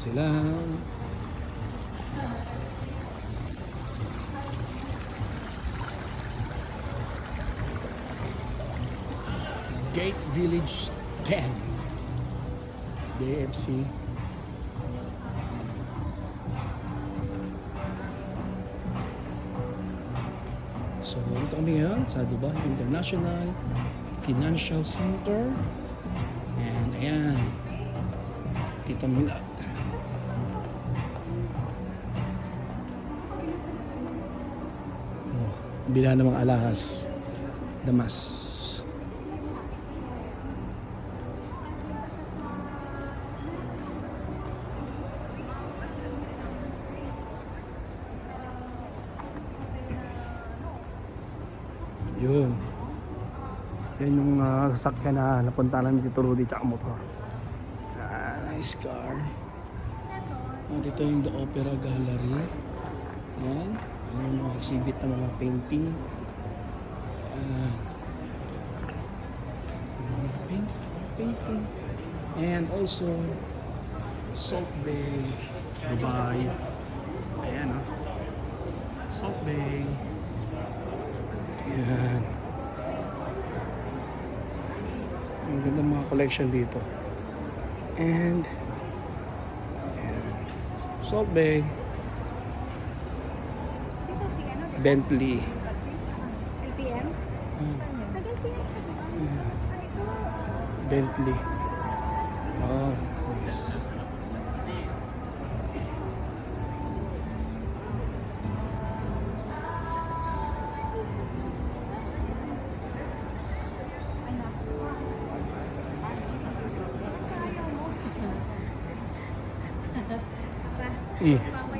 sila. Gate Village 10. DFC. So, dito kami ngayon sa Dubai International Financial Center. And ayan. Kita mo bila namang alahas. Damas. Yun. Yan yung uh, sasakyan na napunta namin dito Rudy tsaka motor. Ah, nice car. Ah, dito yung The Opera Gallery. Yan. Yan yung mga exhibit ng mga painting. Ah, mga paint, painting. And also Salt Bay, Dubai. Ayan oh. Salt Bay. Yan. Ang ganda mga collection dito. And ayan. Salt Bay, Bentley. LPM? Hmm. Ito. Bentley. Oh, nice. Anak.